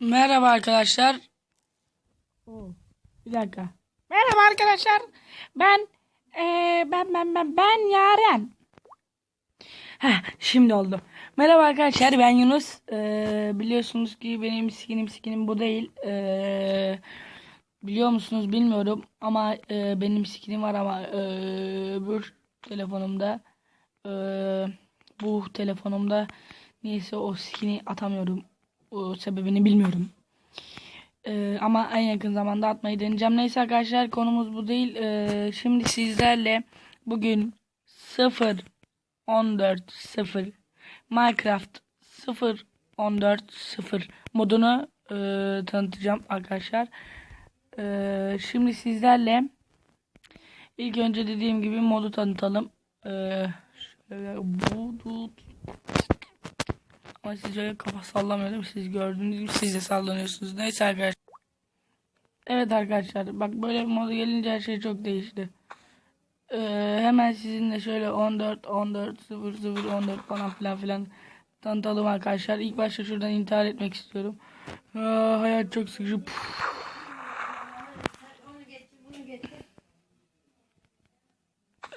Merhaba arkadaşlar. Oo, bir dakika. Merhaba arkadaşlar. Ben eee, ben ben ben ben Yaren. Heh, şimdi oldu. Merhaba arkadaşlar ben Yunus. Eee, biliyorsunuz ki benim skinim skinim bu değil. Eee, biliyor musunuz bilmiyorum ama eee, benim skinim var ama eee öbür telefonumda eee, bu telefonumda neyse o skini atamıyorum. O sebebini bilmiyorum. Ee, ama en yakın zamanda atmayı deneyeceğim. Neyse arkadaşlar konumuz bu değil. Ee, şimdi sizlerle bugün 0 14 0 Minecraft 0 14 0 modunu e, tanıtacağım arkadaşlar. Ee, şimdi sizlerle ilk önce dediğim gibi modu tanıtalım. Ee, şöyle bu ama siz öyle kafa sallamıyordum. Siz gördüğünüz gibi siz de sallanıyorsunuz. Neyse arkadaşlar. Evet arkadaşlar. Bak böyle bir moda gelince her şey çok değişti. Ee, hemen sizinle şöyle 14, 14, 0, 0, 14 falan filan filan tanıtalım arkadaşlar. İlk başta şuradan intihar etmek istiyorum. Aa, hayat çok sıkıcı.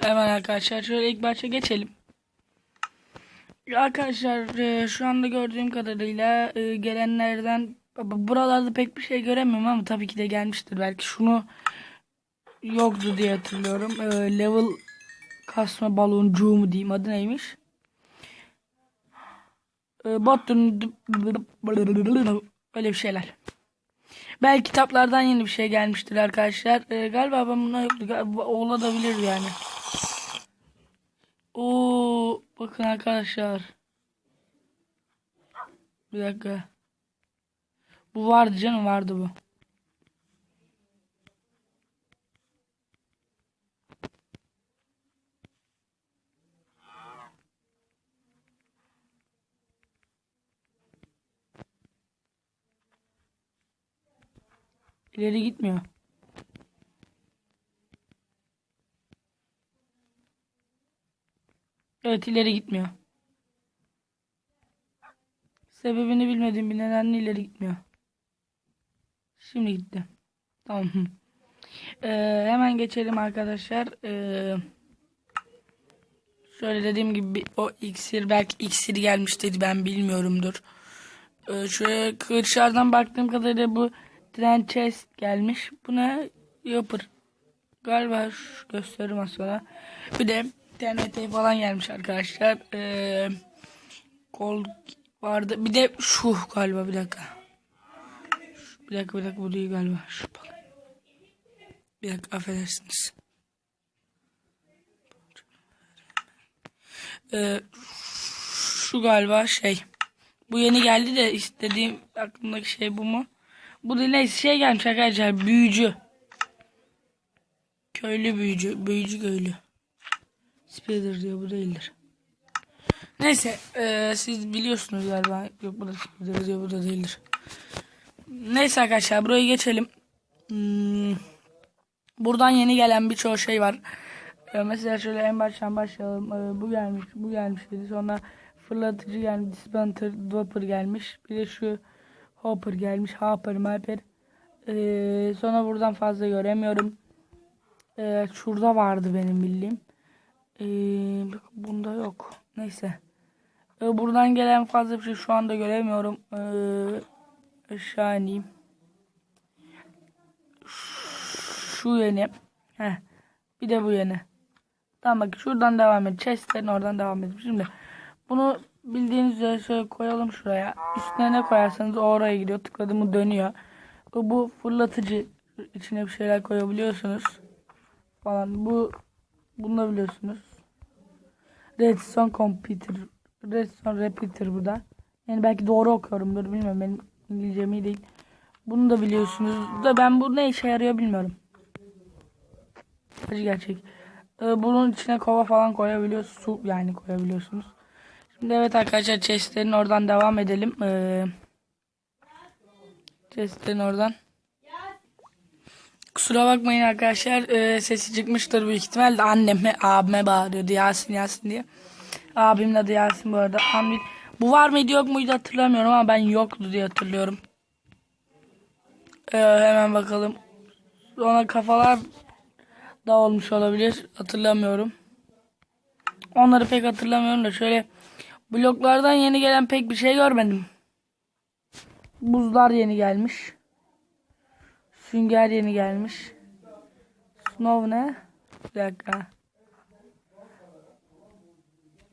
Hemen arkadaşlar şöyle ilk başta geçelim. Arkadaşlar e, şu anda gördüğüm kadarıyla e, gelenlerden buralarda pek bir şey göremiyorum ama tabii ki de gelmiştir. Belki şunu yoktu diye hatırlıyorum. E, level kasma baloncuğu mu diyeyim adı neymiş? E, Botun öyle bir şeyler. Belki kitaplardan yeni bir şey gelmiştir arkadaşlar. Galiba ben buna yoktu. Olabilir yani. Oo, bakın arkadaşlar. Bir dakika. Bu vardı canım vardı bu. İleri gitmiyor. Evet ileri gitmiyor. Sebebini bilmediğim bir nedenle ileri gitmiyor. Şimdi gitti. Tamam. Ee, hemen geçelim arkadaşlar. Ee, şöyle dediğim gibi o iksir belki iksir gelmiştir ben bilmiyorumdur. Ee, şöyle dışarıdan baktığım kadarıyla bu tren chest gelmiş. Bu ne? Yapır. Galiba gösteririm az sonra. Bir de TNT falan gelmiş arkadaşlar. Ee, kol vardı. Bir de şu galiba bir dakika. Şu- Bir dakika bir dakika bu değil galiba. Şu bak. Bir dakika affedersiniz. Ee, şu galiba şey. Bu yeni geldi de istediğim aklımdaki şey bu mu? Bu da neyse şey gelmiş arkadaşlar büyücü. Köylü büyücü. Büyücü köylü. Spider diyor bu değildir. Neyse eee, siz biliyorsunuz galiba. Yok bu da Spider diyor bu da değildir. Neyse arkadaşlar buraya geçelim. Hmm, buradan yeni gelen birçok şey var. Ee, mesela şöyle en baştan başlayalım. Ee, bu gelmiş, bu gelmiş dedi. Sonra fırlatıcı gelmiş, dispenser, dropper gelmiş. Bir de şu hopper gelmiş, hopper, malper. Ee, sonra buradan fazla göremiyorum. Ee, şurada vardı benim bildiğim. Ee, bunda yok. Neyse. Ee, buradan gelen fazla bir şey şu anda göremiyorum. Ee, aşağı ineyim. Şu yeni. Heh. Bir de bu yeni. Tamam bak şuradan devam et. Chest'lerin oradan devam edin. Şimdi bunu bildiğiniz üzere şöyle koyalım şuraya. Üstüne ne koyarsanız oraya gidiyor. Tıkladığımı dönüyor. Bu fırlatıcı içine bir şeyler koyabiliyorsunuz. Falan. Bu bunu da biliyorsunuz. Redstone Computer. Redstone Repeater bu da. Yani belki doğru okuyorumdur bilmiyorum. Benim İngilizcem iyi değil. Bunu da biliyorsunuz. Da ben bu ne işe yarıyor bilmiyorum. Acı gerçek. Ee, bunun içine kova falan koyabiliyorsunuz. Su yani koyabiliyorsunuz. Şimdi evet arkadaşlar chestlerin oradan devam edelim. Ee, chestlerin oradan. Kusura bakmayın arkadaşlar. Ee, sesi çıkmıştır büyük ihtimalle. Anneme, abime bağırıyordu Yasin Yasin diye. Abimin adı Yasin bu arada. Ambil. Bu var mıydı yok muydu hatırlamıyorum ama ben yoktu diye hatırlıyorum. Ee, hemen bakalım. Ona kafalar da olmuş olabilir. Hatırlamıyorum. Onları pek hatırlamıyorum da şöyle bloklardan yeni gelen pek bir şey görmedim. Buzlar yeni gelmiş. Sünger yeni gelmiş. Snow ne? Bir dakika.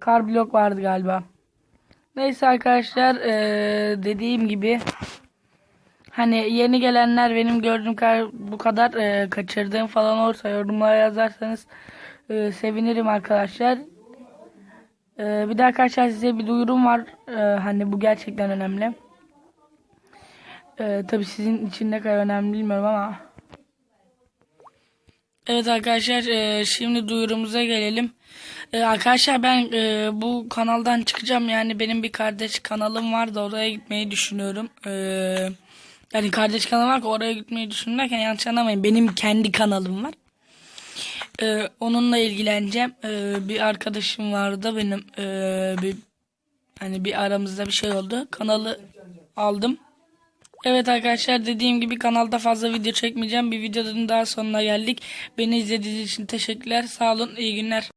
Kar blok vardı galiba. Neyse arkadaşlar eee, dediğim gibi hani yeni gelenler benim gördüğüm kadar bu kadar eee, kaçırdığım falan olursa yorumlara yazarsanız eee, sevinirim arkadaşlar. Eee, bir de arkadaşlar size bir duyurum var. Eee, hani bu gerçekten önemli. Eee tabi sizin için ne kadar önemli bilmiyorum ama. Evet arkadaşlar eee, şimdi duyurumuza gelelim. Eee, arkadaşlar ben eee, bu kanaldan çıkacağım yani benim bir kardeş kanalım var da oraya gitmeyi düşünüyorum. Eee, yani kardeş kanalım var ki oraya gitmeyi düşünürken yanlış anlamayın benim kendi kanalım var. Eee, onunla ilgileneceğim. Eee, bir arkadaşım vardı benim eee, bir hani bir aramızda bir şey oldu. Kanalı aldım. Evet arkadaşlar dediğim gibi kanalda fazla video çekmeyeceğim. Bir videonun daha sonuna geldik. Beni izlediğiniz için teşekkürler. Sağ olun. iyi günler.